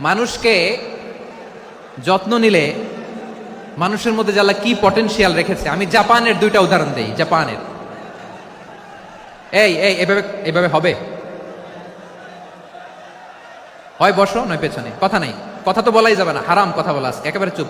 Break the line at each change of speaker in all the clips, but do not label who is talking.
মানুষকে যত্ন নিলে মানুষের মধ্যে যারা কি পটেনশিয়াল রেখেছে, আমি জাপানের দুইটা উদাহরণ দেই, জাপানের। এই এই, এভাবে এভাবে হবে। হয়, বসো, নয়, পেছনে। কথা নাই। কথা তো বলাই যাবে না, হারাম কথা বলা আজকে একেবারে চুপ।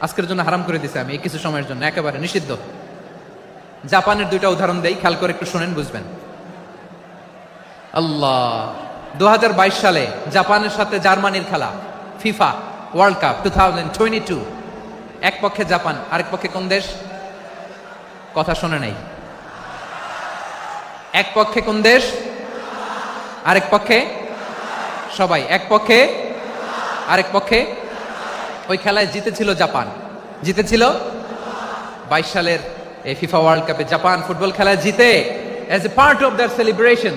আজকের জন্য হারাম করে দিছে আমি এই কিছু সময়ের জন্য, একেবারে নিষিদ্ধ। জাপানের দুইটা উদাহরণ দেই, খেয়াল করে একটু শোনেন, বুঝবেন। আল্লাহ। দু হাজার বাইশ সালে জাপানের সাথে জার্মানির খেলা, FIFA world cup two thousand twenty two এক পক্ষে জাপান, আরেক পক্ষে কোন দেশ? কথা শোনে নাই। এক পক্ষে কোন দেশ? আরেক পক্ষে? সবাই, এক পক্ষে, আরেক পক্ষে? ওই খেলায় জিতেছিল জাপান। জিতেছিল বাইশ সালের এই ফিফা ওয়ার্ল্ড কাপে জাপান ফুটবল খেলায় জিতে as a part of their celebration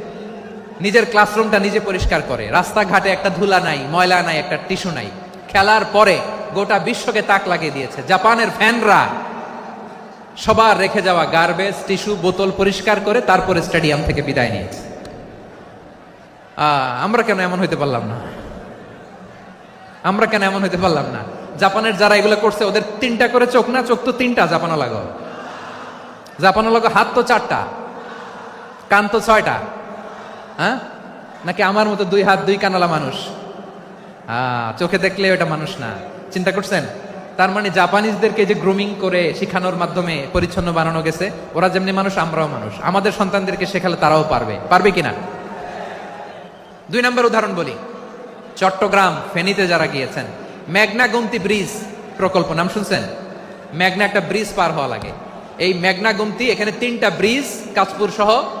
নিজের ক্লাসরুমটা নিজে পরিষ্কার করে। রাস্তাঘাটে একটা ধুলা নাই, ময়লা নাই, একটা টিস্যু নাই। খেলার পরে গোটা বিশ্বকে তাক লাগিয়ে দিয়েছে। জাপানের ফ্যানরা সবার রেখে যাওয়া গার্বেজ টিস্যু বোতল পরিষ্কার করে তারপরে স্টেডিয়াম থেকে বিদায় নিয়েছে। আমরা কেন এমন হইতে পারলাম না? আমরা কেন এমন হইতে পারলাম না? জাপানের যারা এগুলো করছে, ওদের তিনটা করে চোখ না, চোখ তো তিনটা জাপানো লাগো জাপানো লাগো হাত তো চারটা, কান তো ছয়টা। হ্যাঁ? নাকি আমার মতো দুই হাত দুই কানালা মানুষ? আহ, চোখে দেখলে ওটা মানুষ না। চিন্তা করছেন? তার মানে জাপানিজদেরকে যে গ্রুমিং করে শেখানোর মাধ্যমে পরিচ্ছন্ন বানানো গেছে ওরা যেমনি মানুষ আমরাও মানুষ। আমাদের সন্তানদেরকে শেখালে তারাও পারবে। পারবে কিনা? দুই নম্বর উদাহরণ বলি। চট্টগ্রাম ফেনীতে যারা গিয়েছেন মেঘনা গুমতি ব্রিজ প্রকল্প নাম শুনছেন? মেঘনা একটা ব্রিজ পার হওয়া লাগে। এই মেঘনা গুমতি এখানে তিনটা ব্রিজ কাজপুর সহ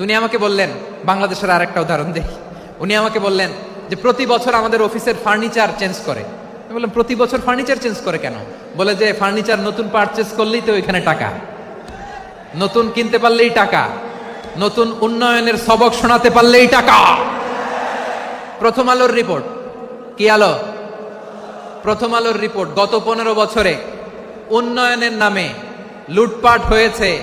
উনি আমাকে বললেন, বাংলাদেশের আরেকটা উদাহরণ দেখি উনি আমাকে বললেন যে, প্রতি বছর আমাদের অফিসের ফার্নিচার চেঞ্জ করে। আমি বললাম, প্রতি বছর ফার্নিচার চেঞ্জ করে কেন? বলে যে, ফার্নিচার নতুন পারচেস করলেই তো ওইখানে টাকা। নতুন কিনতে পারলেই টাকা। নতুন উন্নয়নের সবক শোনাতে পারলেই টাকা। প্রথম আলোর রিপোর্ট কি আলো? প্রথম আলোর রিপোর্ট গত পনেরো বছরে উন্নয়নের নামে লুটপাট হয়েছে।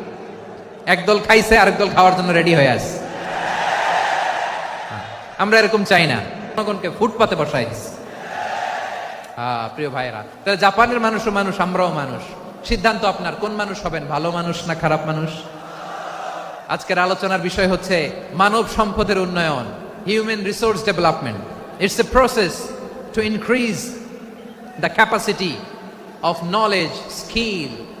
একদল খাইছে আরেক দল খাওয়ার জন্য রেডি হয়ে আছে। আমরা এরকম চাই না। জনগণকে ফুটপাতে বসাই আহ, প্রিয় ভাইরা তাহলে জাপানের মানুষও মানুষ আমরাও মানুষ। সিদ্ধান্ত আপনার কোন মানুষ হবেন ভালো মানুষ না খারাপ মানুষ? আজকের আলোচনার বিষয় হচ্ছে মানব সম্পদের উন্নয়ন human resource development it's a process to increase the capacity of knowledge skill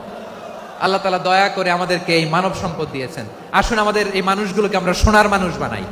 আল্লাহ তালা দয়া করে আমাদেরকে এই মানব সম্পদ দিয়েছেন। আসুন আমাদের এই মানুষগুলোকে আমরা সোনার মানুষ বানাই।